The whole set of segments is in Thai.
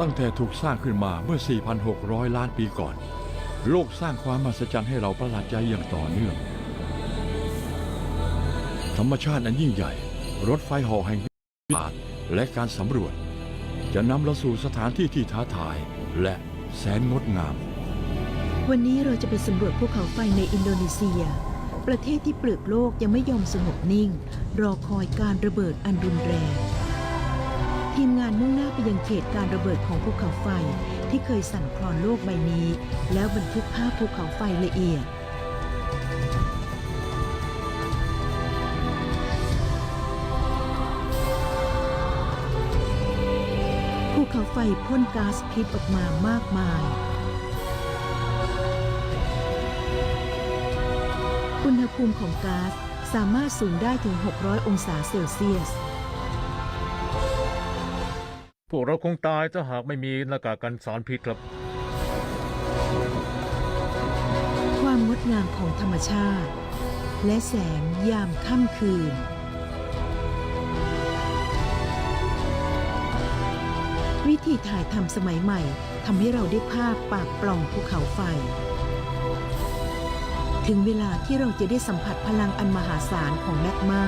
ตั้งแต่ถูกสร้างขึ้นมาเมื่อ 4,600 ล้านปีก่อน โลกสร้างความมหัศจรรย์ให้เราประหลาดใจอย่างต่อเนื่อง ธรรมชาติอันยิ่งใหญ่ รถไฟเหอแห่งวิาและการสำรวจ จะนำเราสู่สถานที่ที่ท้าทาย และแสนงดงาม วันนี้เราจะไปสำรวจภูเขาไฟในอินโดนีเซีย ประเทศที่เปลือกโลกยังไม่ยอมสงบนิ่ง รอคอยการระเบิดอันรุนแรง ทีมงานมุ่งหน้าไปยังเขตการระเบิดของภูเขาไฟที่เคยสั่นคลอนโลกใบนี้ แล้วบันทึกภาพภูเขาไฟละเอียด ภูเขาไฟพ่นก๊าซพิษออกมามากมาย อุณหภูมิของก๊าซสามารถสูงได้ถึง 600 องศาเซลเซียส คงตายถ้าหากไม่มีหน้ากากกันสารพิษครับ ความงดงามของธรรมชาติ และแสงยามค่ำคืน วิธีถ่ายทำสมัยใหม่ทำให้เราได้ภาพปากปล่องภูเขาไฟ ถึงเวลาที่เราจะได้สัมผัสพลังอันมหาศาลของแมกมา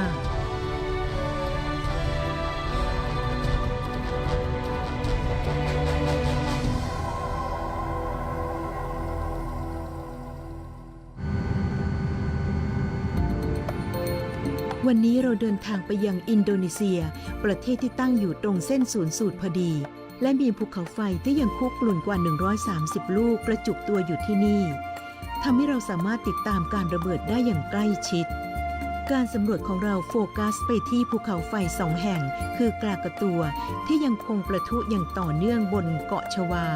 วันนี้เราเดินทางไปยังอินโดนีเซีย ประเทศที่ตั้งอยู่ตรงเส้นศูนย์สูตรพอดี และมีภูเขาไฟที่ยังคุกกลุ่นกว่า 130 ลูกกระจุตัวอยู่ที่นี่ทำให้เราสามารถติดตามการระเบิดได้อย่างใกล้ชิด การสำรวจของเราโฟกัสไปที่ภูเขาไฟสองแห่ง คือกลากระตัวที่ยังคงประทุอย่างต่อเนื่องบนเกาะชวา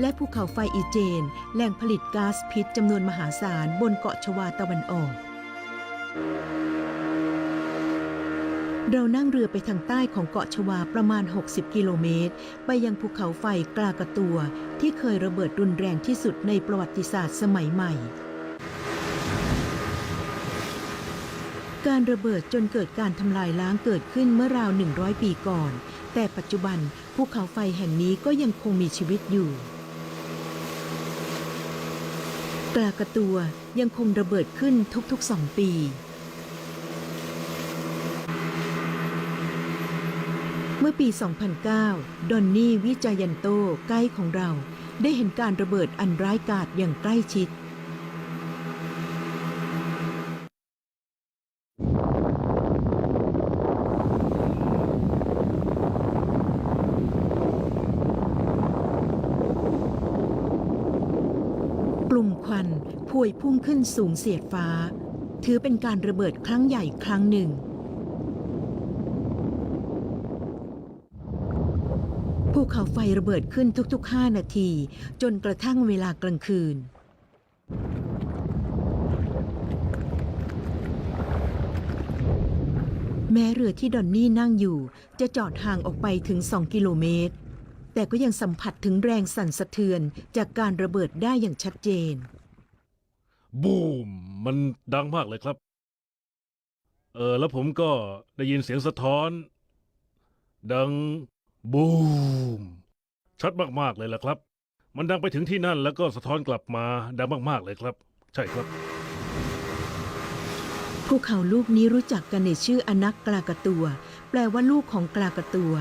และภูเขาไฟอีเจน แหล่งผลิตก๊าซพิษจำนวนมหาศาลบนเกาะชวาตะวันออก เรานั่งเรือไปทางใต้ของเกาะชวาประมาณ 60 กิโลเมตร ไปยังภูเขาไฟกลากระตัว ที่เคยระเบิดรุนแรงที่สุดในประวัติศาสตร์สมัยใหม่ การระเบิดจนเกิดการทำลายล้างเกิดขึ้นเมื่อราว 100 ปีก่อน แต่ปัจจุบันภูเขาไฟแห่งนี้ก็ยังคงมีชีวิตอยู่กลากระตัวยังคงระเบิดขึ้นทุกๆ2ปี เมื่อปี 2009 ดอนนี่วิจายันโตไกด์ของเรา ได้เห็นการระเบิดอันร้ายกาจอย่างใกล้ชิด กลุ่มควันพวยพุ่งขึ้นสูงเสียดฟ้า ถือเป็นการระเบิดครั้งใหญ่ครั้งหนึ่ง เขาไฟระเบิดขึ้นทุกๆ 5 นาที จนกระทั่งเวลากลางคืน แม้เรือที่ดอนนี่นั่งอยู่จะจอดห่างออกไปถึง 2 กิโลเมตร แต่ก็ยังสัมผัสถึงแรงสั่นสะเทือนจากการระเบิดได้อย่างชัดเจน บูม มันดังมากเลยครับ เออแล้วผมก็ได้ยินเสียงสะท้อน ดัง บูม ชัดมากๆเลยล่ะครับ มันดังไปถึงที่นั่นแล้วก็สะท้อนกลับมาดังมากๆเลยครับ ใช่ครับ ภูเขาลูกนี้รู้จักกันในชื่ออนักกลากะตัว แปลว่าลูกของกลากะตัว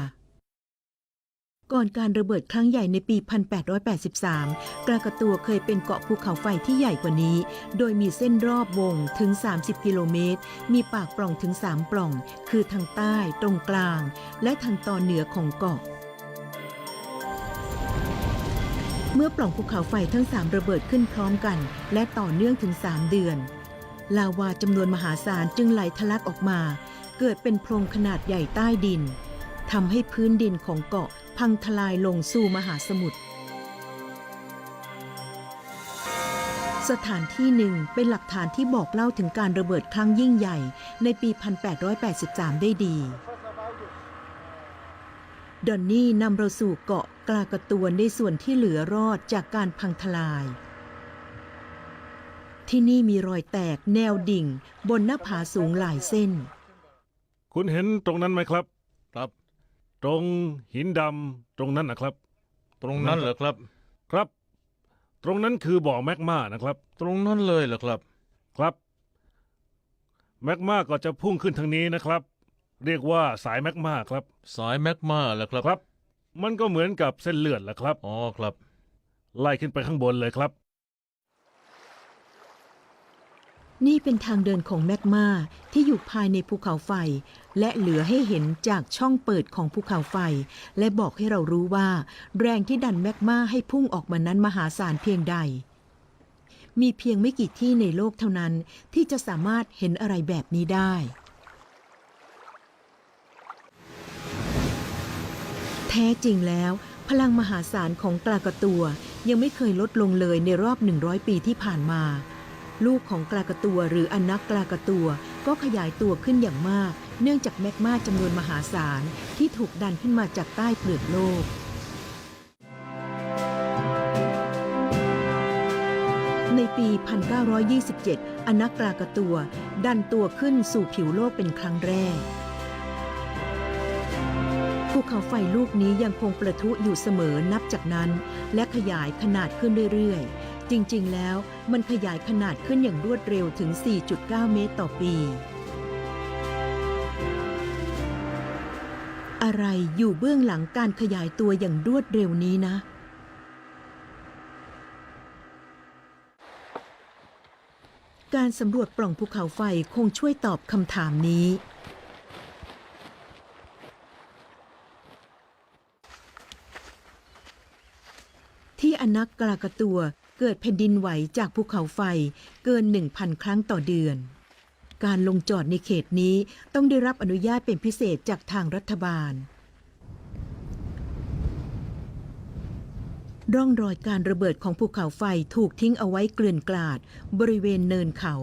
ก่อนการระเบิดครั้งใหญ่ในปี 1883กลากตัวเคยเป็นเกาะภูเขาไฟที่ใหญ่กว่านี้ โดยมีเส้นรอบวงถึง 30 กิโลเมตร มีปากปล่องถึง 3 ปล่อง คือทางใต้ ตรงกลาง และทางตอนเหนือของเกาะเมื่อปล่องภูเขาไฟทั้ง 3 ระเบิดขึ้นพร้อมกัน และต่อเนื่องถึง 3 เดือน ลาวาจำนวนมหาศาลจึงไหลทะลักออกมา เกิดเป็นโพรงขนาดใหญ่ใต้ดินทำให้พื้นดินของเกาะ พังทลายลงสู่มหาสมุทร สถานที่หนึ่งเป็นหลักฐานที่บอกเล่าถึงการระเบิดครั้งยิ่งใหญ่ในปี 1883 ได้ดี ดอนนี่นำเราสู่เกาะกลากระตวนในส่วนที่เหลือรอดจากการพังทลาย ที่นี่มีรอยแตกแนวดิ่ง บนหน้าผาสูงหลายเส้น คุณเห็นตรงนั้นไหมครับครับ ตรงหินดำตรงนั้นนะครับ ตรงนั้นเหรอครับ ครับ ตรงนั้นคือบ่อแมกมานะครับ ตรงนั้นเลยเหรอครับ ครับ แมกมาก็จะพุ่งขึ้นทางนี้นะครับ เรียกว่าสายแมกมาครับ สายแมกมาเหรอครับ ครับ มันก็เหมือนกับเส้นเลือดแหละครับ อ๋อครับ ไล่ขึ้นไปข้างบนเลยครับ นี่เป็นทางเดินของแมกมาที่อยู่ภายในภูเขาไฟ และเหลือให้เห็นจากช่องเปิดของภูเขาไฟ และบอกให้เรารู้ว่า แรงที่ดันแมกมาให้พุ่งออกมานั้นมหาศาลเพียงใด มีเพียงไม่กี่ที่ในโลกเท่านั้นที่จะสามารถเห็นอะไรแบบนี้ได้แท้จริงแล้ว พลังมหาศาลของกลากระตัว ยังไม่เคยลดลงเลยในรอบ 100 ปีที่ผ่านมา ลูกของกลากระตัว หรืออนักกลากระตัว ก็ขยายตัวขึ้นอย่างมาก เนื่องจากแมกมาจำนวนมหาศาลที่ถูกดันขึ้นมาจากใต้เปลือกโลกในปี 1927 อนักกลากระตัว ดันตัวขึ้นสู่ผิวโลกเป็นครั้งแรก ภูเขาไฟลูกนี้ยังคงประทุอยู่เสมอนับจากนั้น และขยายขนาดขึ้นเรื่อยๆ จริงๆ แล้วมันขยายขนาดขึ้นอย่างรวดเร็วถึง 4.9 เมตรต่อปี อะไรอยู่เบื้องหลังการขยายตัวอย่างรวดเร็วนี้นะ การสำรวจปล่องภูเขาไฟคงช่วยตอบคำถามนี้ที่อนักกลากะตัว เกิดแผ่นดินไหวจากภูเขาไฟเกิน 1,000 ครั้งต่อเดือน การลงจอดในเขตนี้ต้องได้รับอนุญาตเป็นพิเศษจากทางรัฐบาล ร่องรอยการระเบิดของภูเขาไฟถูกทิ้งเอาไว้เกลื่อนกลาด บริเวณเนินเขา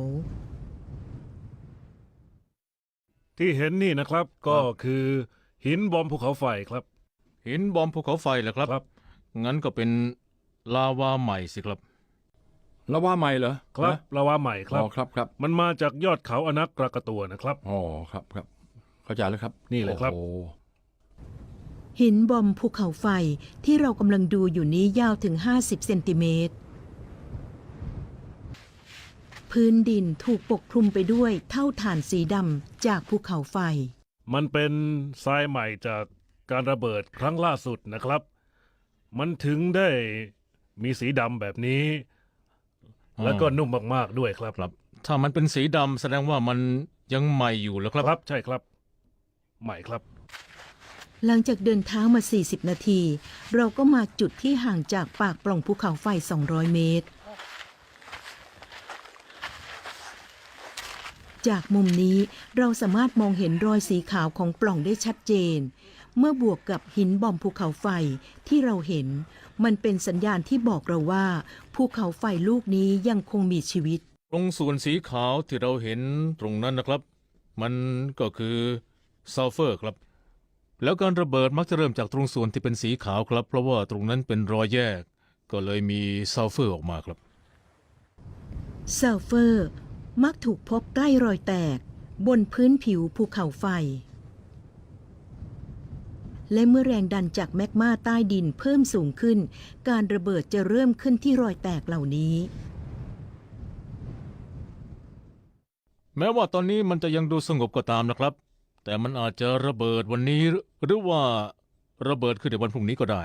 ที่เห็นนี่นะครับก็คือหินบอมภูเขาไฟครับ หินบอมภูเขาไฟเหรอครับ ครับ งั้นก็เป็นลาวาใหม่สิครับแล้วว่าไม่เหรอครับนะลาวาใหม่ครับอ๋อครับครับมันมาจากยอดเขาอนักกลากระตัวนะครับ อ๋อครับครับ เข้าใจแล้วครับ นี่เลยครับโอ้โหหินบอมภูเขาไฟที่เรากำลังดูอยู่นี้ยาวถึง 50 เซนติเมตร พื้นดินถูกปกคลุมไปด้วยเท่าฐานสีดำจากภูเขาไฟ มันเป็นทรายใหม่จากการระเบิดครั้งล่าสุดนะครับ มันถึงได้มีสีดำแบบนี้อ๋อ แล้วก็นุ่มมากๆด้วยครับครับ ถ้ามันเป็นสีดำแสดงว่ามันยังใหม่อยู่แล้วครับ ครับใช่ครับ ใหม่ครับ หลังจากเดินเท้ามา 40 นาที เราก็มาจุดที่ห่างจากปากปล่องภูเขาไฟ 200 เมตร จากมุมนี้เราสามารถมองเห็นรอยสีขาวของปล่องได้ชัดเจน เมื่อบวกกับหินบอมภูเขาไฟที่เราเห็น มันเป็นสัญญาณที่บอกเราว่าภูเขาไฟลูกนี้ยังคงมีชีวิต ตรงส่วนสีขาวที่เราเห็นตรงนั้นนะครับ มันก็คือซัลเฟอร์ครับ แล้วการระเบิดมักจะเริ่มจากตรงส่วนที่เป็นสีขาวครับ เพราะว่าตรงนั้นเป็นรอยแยก ก็เลยมีซัลเฟอร์ออกมาครับซัลเฟอร์ มักถูกพบใกล้รอยแตก บนพื้นผิวภูเขาไฟ และเมื่อแรงดันจากแมกมาใต้ดินเพิ่มสูงขึ้น การระเบิดจะเริ่มขึ้นที่รอยแตกเหล่านี้ แม้ว่าตอนนี้มันจะยังดูสงบก็ตามนะครับ แต่มันอาจจะระเบิดวันนี้หรือว่าระเบิดขึ้นในวันพรุ่งนี้ก็ได้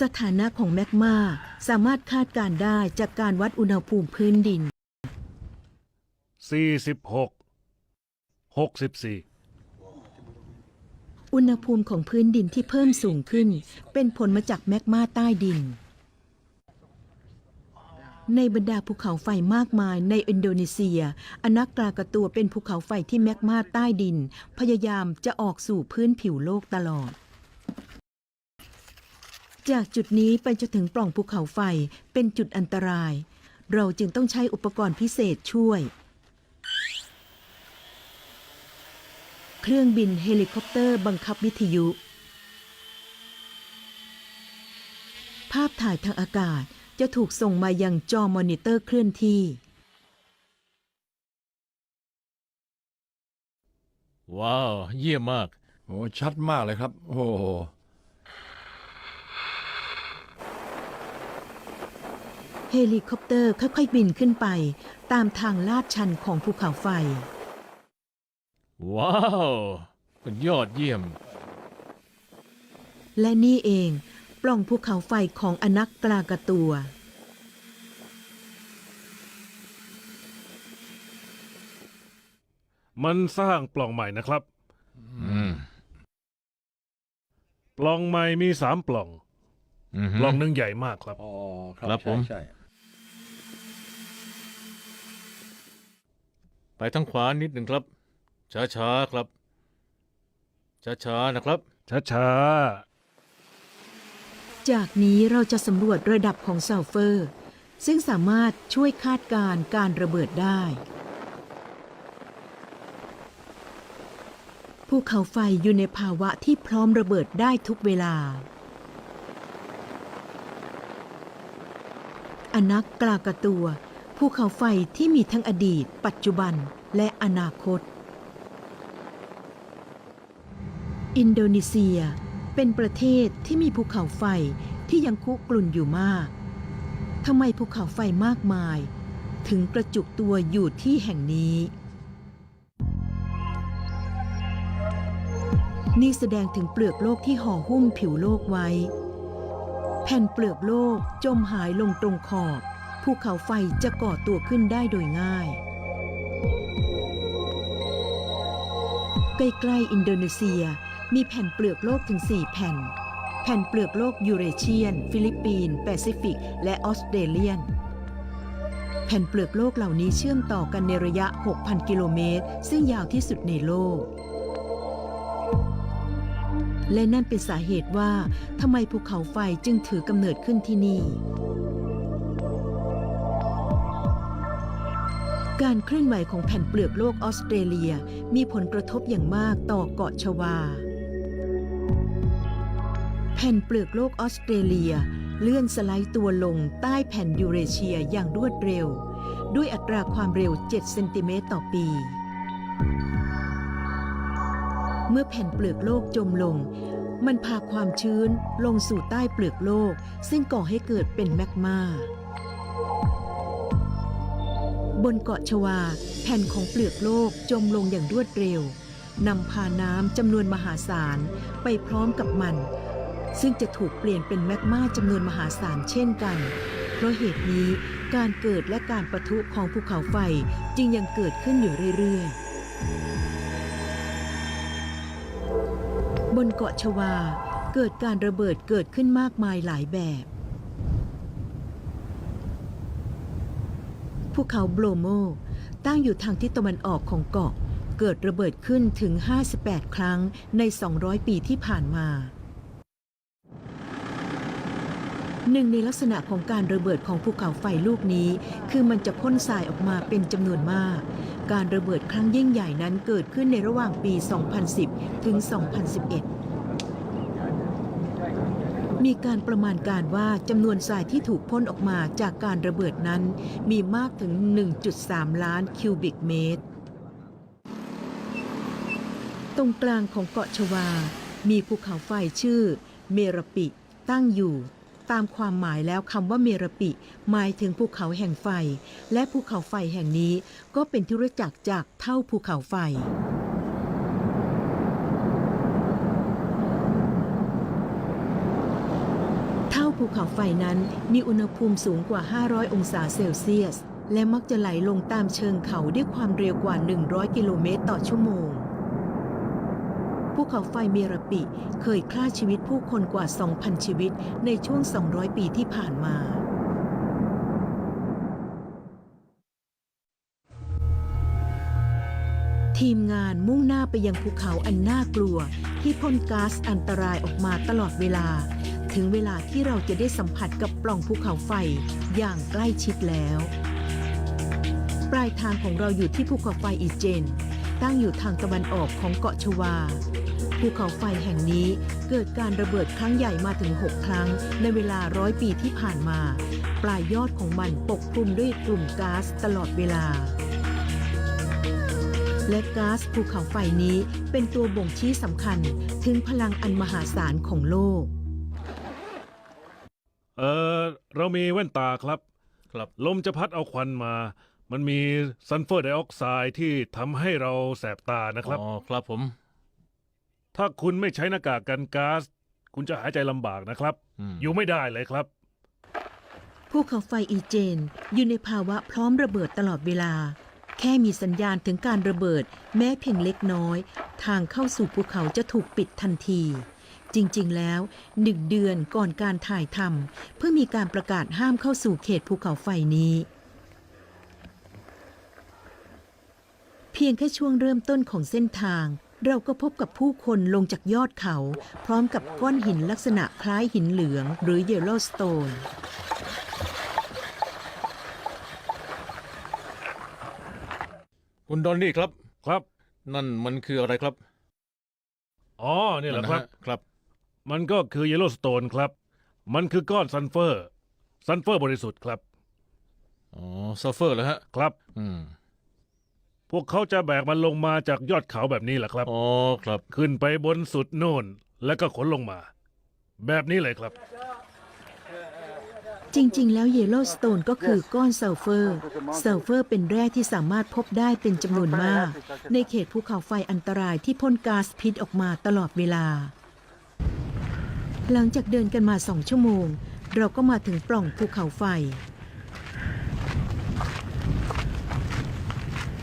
สถานะของแมกมาสามารถคาดการณ์ได้จากการวัดอุณหภูมิพื้นดิน 46 64 อุณหภูมิของพื้นดินที่เพิ่มสูงขึ้น เป็นผลมาจากแมกมาใต้ดิน ในบรรดาภูเขาไฟมากมายในอินโดนีเซีย อนักกลากะตัวเป็นภูเขาไฟที่แมกมาใต้ดิน พยายามจะออกสู่พื้นผิวโลกตลอดจากจุดนี้ไปจนถึงปล่องภูเขาไฟเป็นจุดอันตราย เราจึงต้องใช้อุปกรณ์พิเศษช่วย เครื่องบินเฮลิคอปเตอร์บังคับวิทยุ ภาพถ่ายทางอากาศจะถูกส่งมายังจอมอนิเตอร์เคลื่อนที่ ว้าว เยี่ยมมาก โอ้ชัดมากเลยครับ โอ้เฮลิคอปเตอร์ค่อยๆบินขึ้นไป ตามทางลาดชันของภูเขาไฟ ว้าว ยอดเยี่ยม และนี่เองปล่องภูเขาไฟของอนักกลากะตัว มันสร้างปล่องใหม่นะครับ อืมปล่องใหม่มีสามปล่อง อือฮึ ปล่องหนึ่งใหญ่มากครับ อ๋อครับผมใช่ ไปทางขวานิดหนึ่งครับ ช้าๆครับ ช้าๆนะครับ ช้าจากนี้เราจะสำรวจระดับของซัลเฟอร์ ซึ่งสามารถช่วยคาดการณ์การระเบิดได้ ภูเขาไฟอยู่ในภาวะที่พร้อมระเบิดได้ทุกเวลา อนักกลากะตัว ภูเขาไฟที่มีทั้งอดีต ปัจจุบันและอนาคต อินโดนีเซีย เป็นประเทศที่มีภูเขาไฟที่ยังคุกรุ่นอยู่มากทำไมภูเขาไฟมากมาย ถึงกระจุกตัวอยู่ที่แห่งนี้ นี่แสดงถึงเปลือกโลกที่ห่อหุ้มผิวโลกไว้ แผ่นเปลือกโลกจมหายลงตรงขอบภูเขาไฟจะก่อตัวขึ้นได้โดยง่าย ใกล้ๆอินโดนีเซีย มีแผ่นเปลือกโลกถึง 4 แผ่น แผ่นเปลือกโลกยูเรเชียน ฟิลิปปินส์แปซิฟิก และออสเตรเลียน แผ่นเปลือกโลกเหล่านี้เชื่อมต่อกันในระยะ 6,000 กิโลเมตร ซึ่งยาวที่สุดในโลก และนั่นเป็นสาเหตุว่าทำไมภูเขาไฟจึงถือกำเนิดขึ้นที่นี่การเคลื่อนไหวของแผ่นเปลือกโลกออสเตรเลียมีผลกระทบอย่างมากต่อเกาะชวา ผ่นเปลือกโลกออสเตรเลีย เลื่อนสไลด์ตัวลงใต้แผ่นยูเรเชียอย่างรวดเร็ว ด้วยอัตราความเร็ว 7 เซนติเมตรต่อปี เมื่อแผ่นเปลือกโลกจมลง มันพาความชื้นลงสู่ใต้เปลือกโลก ซึ่งก่อให้เกิดเป็นแมกมาบนเกาะชวา แผ่นของเปลือกโลกจมลงอย่างรวดเร็วนำพาน้ำจำนวนมหาศาลไปพร้อมกับมัน ซึ่งจะถูกเปลี่ยนเป็นแมกมาจำนวนมหาศาลเช่นกัน เพราะเหตุนี้การเกิดและการประทุของภูเขาไฟจึงยังเกิดขึ้นอยู่เรื่อยๆ บนเกาะชวา เกิดการระเบิดเกิดขึ้นมากมายหลายแบบภูเขาโบรโม ตั้งอยู่ทางทิศตะวันออกของเกาะ เกิดระเบิดขึ้นถึง 58 ครั้งใน 200 ปีที่ผ่านมา หนึ่งในลักษณะของการระเบิดของภูเขาไฟลูกนี้ คือมันจะพ่นทรายออกมาเป็นจำนวนมาก การระเบิดครั้งยิ่งใหญ่นั้นเกิดขึ้นในระหว่างปี 2010 ถึง 2011 มีการประมาณการว่าจำนวนทรายที่ถูกพ่นออกมาจากการระเบิดนั้น มีมากถึง 1.3 ล้านคิวบิกเมตร ตรงกลางของเกาะชวา มีภูเขาไฟชื่อเมรปิตั้งอยู่ ตามความหมายแล้วคำว่าเมรปิ หมายถึงภูเขาแห่งไฟ และภูเขาไฟแห่งนี้ก็เป็นที่รู้จักจากเท่าภูเขาไฟเท่าภูเขาไฟนั้นมีอุณหภูมิสูงกว่า 500 องศาเซลเซียส และมักจะไหลลงตามเชิงเขาด้วยความเร็วกว่า 100 กิโลเมตรต่อชั่วโมง ภูเขาไฟเมรปิ เคยฆ่าชีวิตผู้คนกว่า 2,000 ชีวิตในช่วง 200 ปีที่ผ่านมา ทีมงานมุ่งหน้าไปยังภูเขาอันน่ากลัว ที่พ่นก๊าซอันตรายออกมาตลอดเวลา ถึงเวลาที่เราจะได้สัมผัสกับปล่องภูเขาไฟอย่างใกล้ชิดแล้ว ปลายทางของเราอยู่ที่ภูเขาไฟอีเจนตั้งอยู่ทางตะวันออกของเกาะชวา ภูเขาไฟแห่งนี้เกิดการระเบิดครั้งใหญ่มาถึง 6 ครั้ง ในเวลาร้อยปีที่ผ่านมา ปลายยอดของมันปกคลุมด้วยกลุ่มก๊าซตลอดเวลา และก๊าซภูเขาไฟนี้เป็นตัวบ่งชี้สำคัญถึงพลังอันมหาศาลของโลกๆเออเรามีแว่นตาครับ ครับ ลมจะพัดเอาควันมา มันมีซัลเฟอร์ไดออกไซด์ที่ทำให้เราแสบตานะครับ อ๋อ ครับผม ถ้าคุณไม่ใช้หน้ากากกันก๊าซคุณจะหายใจลำบากนะครับอืมอยู่ไม่ได้เลยครับ ภูเขาไฟอีเจน อยู่ในภาวะพร้อมระเบิดตลอดเวลา แค่มีสัญญาณถึงการระเบิด แม้เพียงเล็กน้อย ทางเข้าสู่ภูเขาจะถูกปิดทันที จริงๆ แล้วหนึ่งเดือนก่อนการถ่ายทำเพื่อมีการประกาศห้ามเข้าสู่เขตภูเขาไฟนี้ เพียงแค่ช่วงเริ่มต้นของเส้นทาง เราก็พบกับผู้คนลงจากยอดเขา พร้อมกับก้อนหินลักษณะคล้ายหินเหลือง หรือเยลโลสโตนคุณดอนนี่ครับ ครับ นั่นมันคืออะไรครับอ๋อนี่แหละครับฮครับ มันก็คือเยลโลสโตนครับ มันคือก้อนซัลเฟอร์ ซัลเฟอร์บริสุทธิ์ครับ อ๋อซัลเฟอร์เหรอฮะ ครับ อืม พวกเขาจะแบกมันลงมาจากยอดเขาแบบนี้แหละครับ อ๋อครับ ขึ้นไปบนสุดโน่น แล้วก็ขนลงมา แบบนี้เลยครับ จริง ๆ แล้วเยลโลสโตนก็คือก้อนซัลเฟอร์ซัลเฟอร์เป็นแร่ที่สามารถพบได้เป็นจำนวนมาก ในเขตภูเขาไฟอันตรายที่พ่นก๊าซพิษออกมาตลอดเวลา หลังจากเดินกันมาสองชั่วโมง เราก็มาถึงปล่องภูเขาไฟ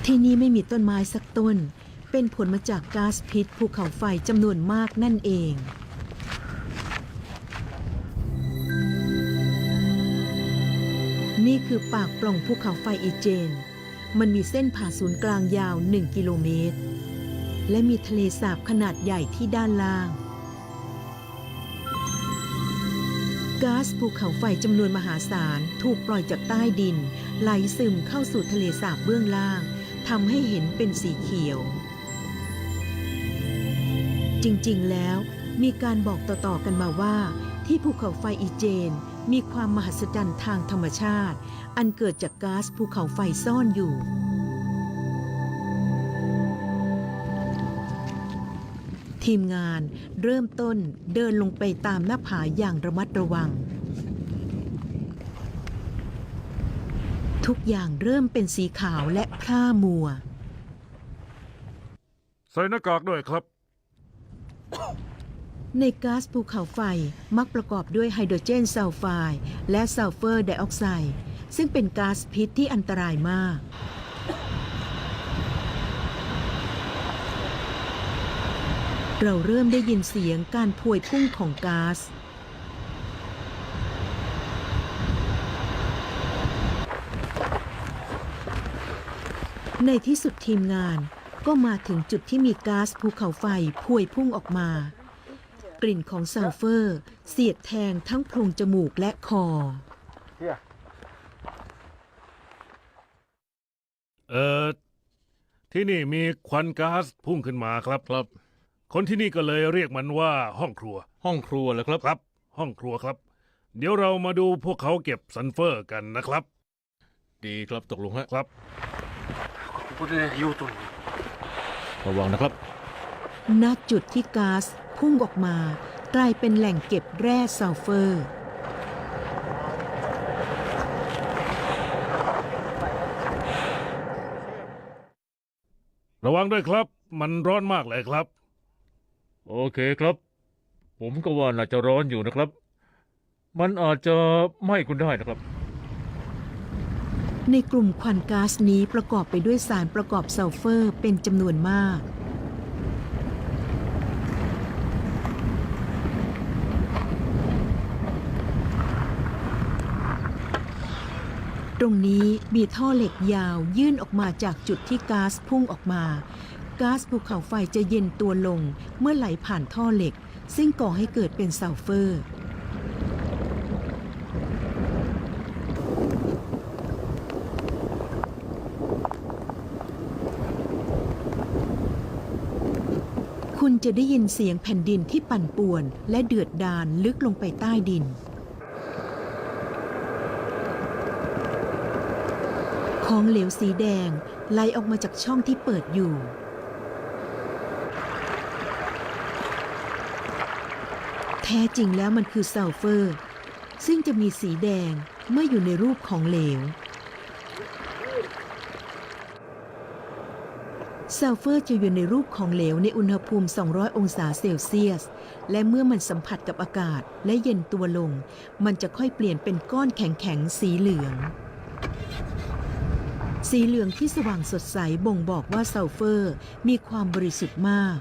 ที่นี่ไม่มีต้นไม้สักต้น เป็นผลมาจากก๊าซพิษภูเขาไฟจำนวนมากนั่นเองนี่คือปากปล่องภูเขาไฟอีเจน มันมีเส้นผ่าศูนย์กลางยาว 1 กิโลเมตร และมีทะเลสาบขนาดใหญ่ที่ด้านล่าง ก๊าซภูเขาไฟจำนวนมหาศาลถูกปล่อยจากใต้ดิน ไหลซึมเข้าสู่ทะเลสาบเบื้องล่าง ทำให้เห็นเป็นสีเขียว จริงๆ แล้วมีการบอกต่อๆ กันมาว่า ที่ภูเขาไฟอีเจน มีความมหัศจรรย์ทางธรรมชาติ อันเกิดจากก๊าซภูเขาไฟซ่อนอยู่ ทีมงานเริ่มต้นเดินลงไปตามหน้าผาอย่างระมัดระวัง ทุกอย่างเริ่มเป็นสีขาวและพร่ามัว ใส่หน้ากากด้วยครับ ในก๊าซภูเขาไฟมักประกอบด้วยไฮโดรเจนซัลไฟด์และซัลเฟอร์ไดออกไซด์ซึ่งเป็นก๊าซพิษที่อันตรายมากเราเริ่มได้ยินเสียงการพวยพุ่งของก๊าซ ในที่สุดทีมงานก็มาถึงจุดที่มีก๊าซภูเขาไฟพวยพุ่งออกมา กลิ่นของซัลเฟอร์ เสียดแทงทั้งโพรงจมูกและคอ เออที่นี่มีควันก๊าซพุ่งขึ้นมาครับครับ คนที่นี่ก็เลยเรียกมันว่าห้องครัว ห้องครัวเหรอครับครับ ห้องครัวครับ เดี๋ยวเรามาดูพวกเขาเก็บซัลเฟอร์กันนะครับ ดีครับตกลงฮะครับ ระวังนะครับ ณจุดที่ก๊าซพุ่งออกมากลายเป็นแหล่งเก็บแร่ซัลเฟอร์ ระวังด้วยครับ มันร้อนมากเลยครับ โอเคครับ ผมก็ว่าน่าจะร้อนอยู่นะครับ มันอาจจะไหม้คุณได้นะครับ ในกลุ่มควันก๊าซนี้ประกอบไปด้วยสารประกอบซัลเฟอร์เป็นจำนวนมากตรงนี้มีท่อเหล็กยาวยื่นออกมาจากจุดที่ก๊าซพุ่งออกมา ก๊าซภูเขาไฟจะเย็นตัวลงเมื่อไหลผ่านท่อเหล็ก ซึ่งก่อให้เกิดเป็นซัลเฟอร์ จะได้ยินเสียงแผ่นดินที่ปั่นป่วน และเดือดดาลลึกลงไปใต้ดิน ของเหลวสีแดงไหลออกมาจากช่องที่เปิดอยู่ แท้จริงแล้วมันคือซัลเฟอร์ ซึ่งจะมีสีแดงเมื่ออยู่ในรูปของเหลว ซัลเฟอร์จะอยู่ในรูปของเหลวในอุณหภูมิ 200 องศาเซลเซียส และเมื่อมันสัมผัสกับอากาศและเย็นตัวลง มันจะค่อยเปลี่ยนเป็นก้อนแข็งๆ สีเหลือง สีเหลืองที่สว่างสดใสบ่งบอกว่าซัลเฟอร์มีความบริสุทธิ์มาก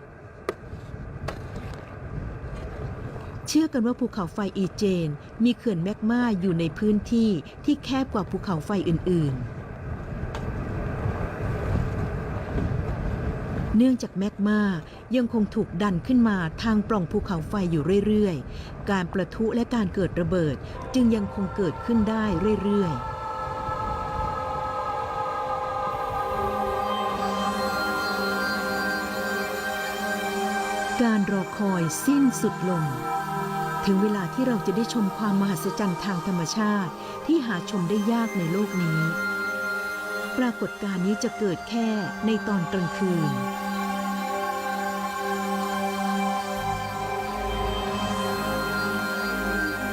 เชื่อกันว่าภูเขาไฟอีเจน มีเขื่อนแมกมาอยู่ในพื้นที่ที่แคบกว่าภูเขาไฟอื่น ๆ เนื่องจากแมกมายังคงถูกดันขึ้นมาทางปล่องภูเขาไฟอยู่เรื่อยๆ การประทุและการเกิดระเบิดจึงยังคงเกิดขึ้นได้เรื่อยๆการรอคอยสิ้นสุดลง ถึงเวลาที่เราจะได้ชมความมหัศจรรย์ทางธรรมชาติที่หาชมได้ยากในโลกนี้ ปรากฏการณ์นี้จะเกิดแค่ในตอนกลางคืน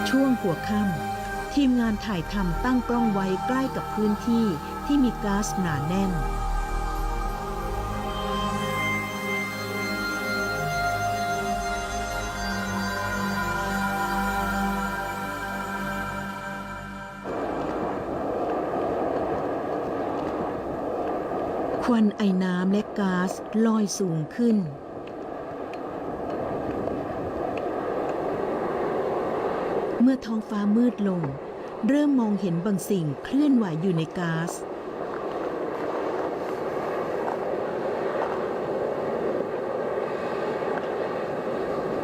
ช่วงหัวค่ำทีมงานถ่ายทำตั้งกล้องไว้ใกล้กับพื้นที่ที่มีก๊าซหนาแน่น ควันไอน้ำและก๊าซลอยสูงขึ้น เมื่อท้องฟ้ามืดลง เริ่มมองเห็นบางสิ่งเคลื่อนไหวอยู่ในก๊าซ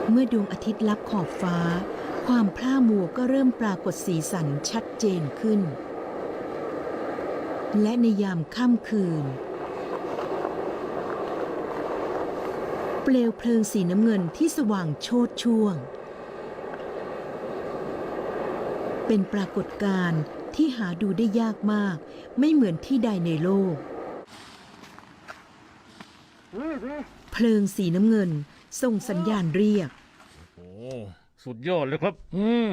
เมื่อดวงอาทิตย์ลับขอบฟ้า ความพร่ามัวก็เริ่มปรากฏสีสันชัดเจนขึ้น และในยามค่ำคืน เปลวเพลิงสีน้ำเงินที่สว่างโชดช่วง เป็นปรากฏการณ์ที่หาดูได้ยากมาก ไม่เหมือนที่ใดในโลก เพลิงสีน้ำเงิน ส่งสัญญาณเรียก โอ้สุดยอดเลยครับ อืม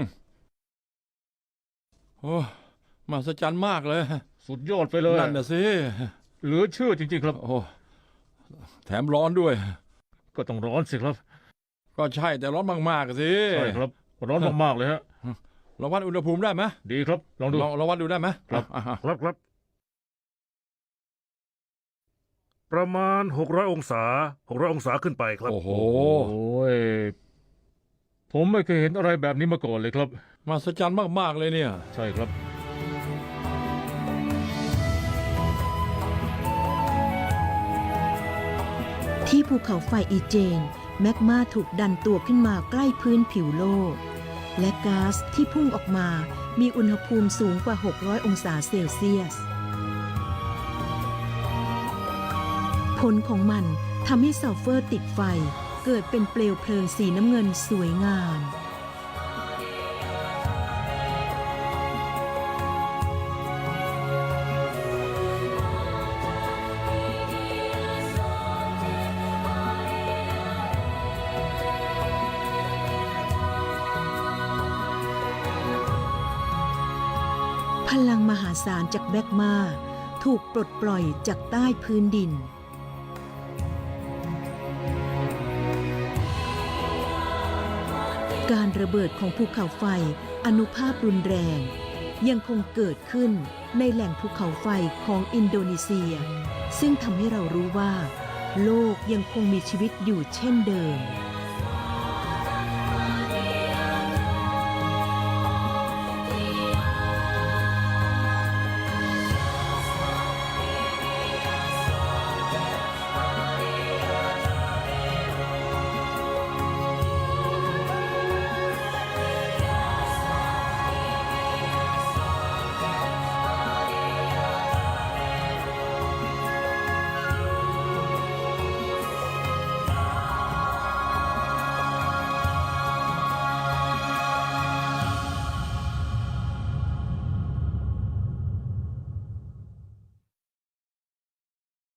โอ้มหัศจรรย์มากเลย สุดยอดไปเลยนั่นน่ะสิเหลือเชื่อจริง ๆ ครับ โอ้แถมร้อนด้วย ก็ต้องร้อนสิครับ ก็ใช่แต่ร้อนมากๆสิใช่ครับ ร้อนมากๆเลยฮะ เราวัดอุณหภูมิได้ไหมดีครับ ลองดู ลองเราวัดดูได้ไหมครับ อะอะครับครับ ประมาณ600องศา600องศาขึ้นไปครับ โอ้โห โอ้ย ผมไม่เคยเห็นอะไรแบบนี้มาก่อนเลยครับมหัศจรรย์มาก ๆ เลยเนี่ย ใช่ครับ ที่ภูเขาไฟอีเจน แมกมาถูกดันตัวขึ้นมาใกล้พื้นผิวโลก และก๊าซที่พุ่งออกมามีอุณหภูมิสูงกว่า 600 องศาเซลเซียส ผลของมันทำให้ซัลเฟอร์ติดไฟ เกิดเป็นเปลวเพลิงสีน้ำเงินสวยงาม มหาศาลจากแมกมา ถูกปลดปล่อยจากใต้พื้นดิน การระเบิดของภูเขาไฟอนุภาพรุนแรง ยังคงเกิดขึ้นในแหล่งภูเขาไฟของอินโดนีเซีย ซึ่งทำให้เรารู้ว่า โลกยังคงมีชีวิตอยู่เช่นเดิม